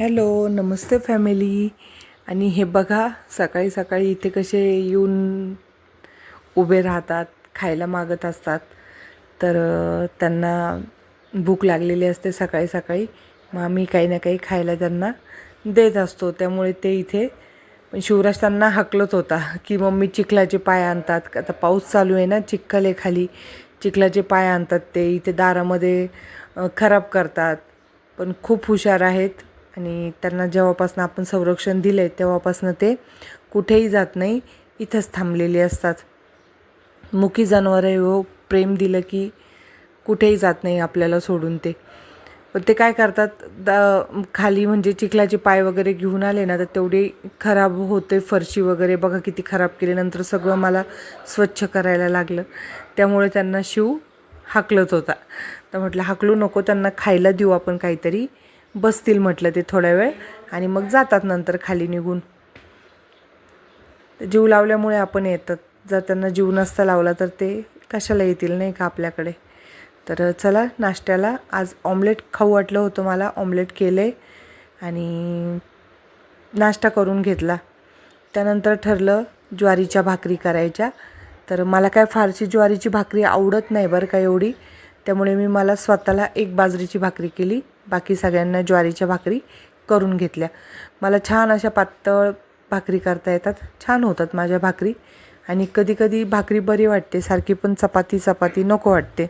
Hello नमस्ते family. आणि हे बघा सकाळी सकाळी इथे कसे येऊन उभे राहतात खायला मागत असतात. तर त्यांना भूक लागलेली असते सकाळी सकाळी. मग आम्ही काही ना काही खायला त्यांना देत असतो. त्यामुळे ते इथे शिवराज त्यांना हकलत होता की मम्मी चिखलाचे पाय आणतात. आता पाऊस चालू आहे ना चिखल आहे खाली. चिखलाचे पाय आणतात. ते इथे दारामध्ये खराब करतात. पण खूप हुशार आहेत. आणि त्यांना जेव्हापासून आपण संरक्षण दिलं आहे तेव्हापासून ते कुठेही जात नाही इथंच थांबलेले असतात. मुकी जनावरं हो प्रेम दिलं की कुठेही जात नाही आपल्याला सोडून ते. पण ते काय करतात द खाली म्हणजे चिखलाचे पाय वगैरे घेऊन आले ना तर तेवढे खराब होते फरशी वगैरे. बघा किती खराब केले नंतर सगळं मला स्वच्छ करायला लागलं. त्यामुळे त्यांना शिव हाकलत होता. तर म्हटलं हाकलू नको त्यांना खायला देऊ आपण काहीतरी. बसतील म्हटलं ते थोड्या वेळ आणि मग जातात नंतर खाली निघून. जीव लावल्यामुळे आपण येतात. जर त्यांना जीव नसता लावला तर ते कशाला येतील नाही का आपल्याकडे? तर चला नाश्त्याला. आज ऑमलेट खाऊ वाटलं होतं मला. ऑमलेट केले आणि नाश्ता करून घेतला. त्यानंतर ठरलं ज्वारीच्या भाकरी करायच्या. तर मला काय फारशी ज्वारीची भाकरी आवडत नाही बरं का एवढी. त्यामुळे मी मला स्वतःला एक बाजरीची भाकरी केली. बाकी सगळ्यांना ज्वारीच्या भाकरी करून घेतल्या. मला छान अशा पातळ भाकरी करता येतात. छान होतात माझ्या भाकरी. आणि कधीकधी भाकरी बरी वाटते. सारखी पण चपाती चपाती नको वाटते.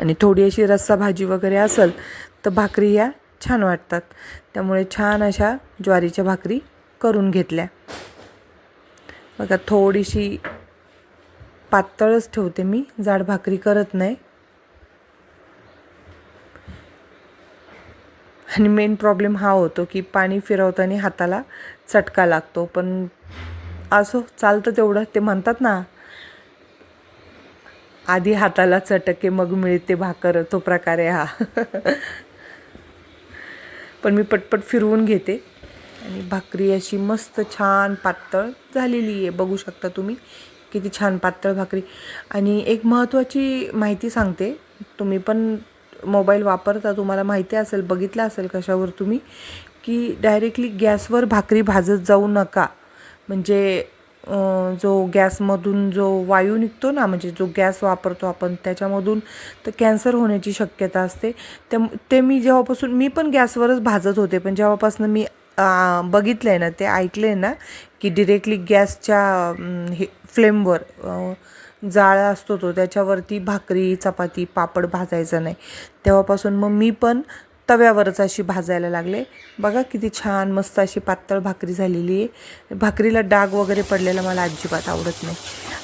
आणि थोडी अशी रस्सा भाजी वगैरे असेल तर भाकरी या छान वाटतात. त्यामुळे छान अशा ज्वारीच्या भाकरी करून घेतल्या. बघा थोडीशी पातळच ठेवते मी. जाड भाकरी करत नाही. आणि मेन प्रॉब्लेम हा होतो की पाणी फिरवताना हाताला चटका लागतो. पण असो चालतं तेवढं. ते म्हणतात ना आधी हाताला चटके मग मिळते भाकर. तो प्रकार आहे हा. पण मी पटपट फिरवून घेते. आणि भाकरी अशी मस्त छान पातळ झालेली आहे. बघू शकता तुम्ही किती छान पातळ भाकरी. आणि एक महत्त्वाची माहिती सांगते. तुम्ही पण मोबाईल वापरता तुम्हाला माहिती असेल बघितलं असेल कशावर तुम्ही की डायरेक्टली गॅसवर भाकरी भाजत जाऊ नका. म्हणजे जो गॅसमधून जो वायू निघतो ना म्हणजे जो गॅस वापरतो आपण त्याच्यामधून तर कॅन्सर होण्याची शक्यता असते. ते ते मी जेव्हापासून मी पण गॅसवरच भाजत होते पण जेव्हापासून मी बघितलं आहे ना ते ऐकलं आहे ना की डिरेक्टली गॅसच्या हे फ्लेमवर जाळा असतो तो त्याच्यावरती भाकरी चपाती पापड भाजायचं नाही. तेव्हापासून मग मी पण तव्यावरच अशी भाजायला लागले. बघा किती छान मस्त अशी पातळ भाकरी झालेली आहे. भाकरीला डाग वगैरे पडलेला मला अजिबात आवडत नाही.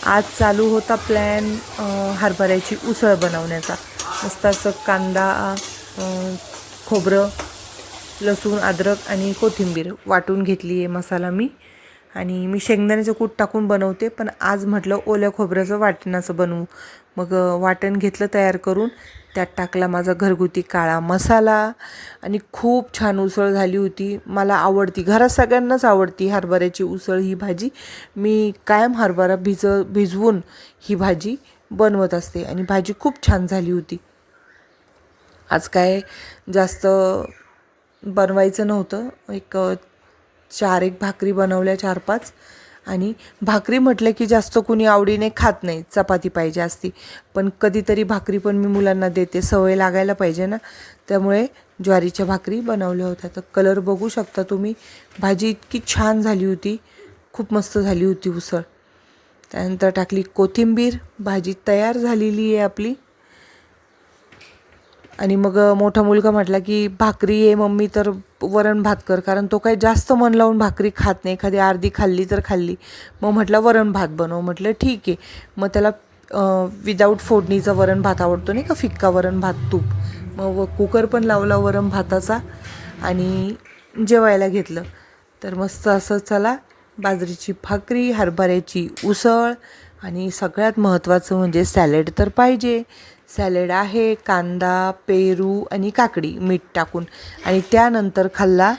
आज चालू होता प्लॅन हरभऱ्याची उसळ बनवण्याचा. मस्त असं कांदा खोबरं लसूण अद्रक आणि कोथिंबीर वाटून घेतली आहे मसाला मी. आणि मी शेंगदाण्याचं कूट टाकून बनवते पण आज म्हटलं ओल्या खोबऱ्याचं वाटणाचं बनवू. मग वाटण घेतलं तयार करून त्यात टाकला माझा घरगुती काळा मसाला आणि खूप छान उसळ झाली होती. मला आवडती घरात सगळ्यांनाच आवडती हरभऱ्याची उसळ ही भाजी. मी कायम हरभरा भिज भिजवून ही भाजी बनवत असते आणि भाजी खूप छान झाली होती. आज काय जास्त बनवायचं नव्हतं. एक चार एक भाकरी बनवल्या चार पाच. आणि भाकरी म्हटलं की जास्त कुणी आवडीने खात नाही चपाती पाहिजे असती. पण कधीतरी भाकरी पण मी मुलांना देते सवय लागायला पाहिजे ना. त्यामुळे ज्वारीच्या भाकरी बनवल्या होत्या. तर कलर बघू शकता तुम्ही. भाजी इतकी छान झाली होती. खूप मस्त झाली होती उसळ. त्यानंतर टाकली कोथिंबीर. भाजी तयार झालेली आहे आपली. आणि मग मोठा मुलगा म्हटला की भाकरी आहे मम्मी तर वरण भात कर. कारण तो काही जास्त मन लावून भाकरी खात नाही. एखादी अर्धी खाल्ली तर खाल्ली. मग म्हटलं वरण भात बनव. म्हटलं ठीक आहे. मग त्याला विदाऊट फोडणीचा वरण भात आवडतो नाही का? फिक्का वरण भात तूप. मग कुकर पण लावला वरण भाताचा आणि जेवायला घेतलं. तर मस्त असं चला बाजरीची भाकरी हरभऱ्याची उसळ आणि सगळ्यात महत्त्वाचं म्हणजे सॅलेड तर पाहिजे. सॅलेड आहे कांदा पेरू आणि काकडी मीठ टाकून. आणि त्यानंतर खाल्ला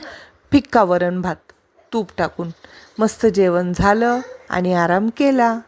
फिक्का वरण भात तूप टाकून. मस्त जेवण झालं आणि आराम केला.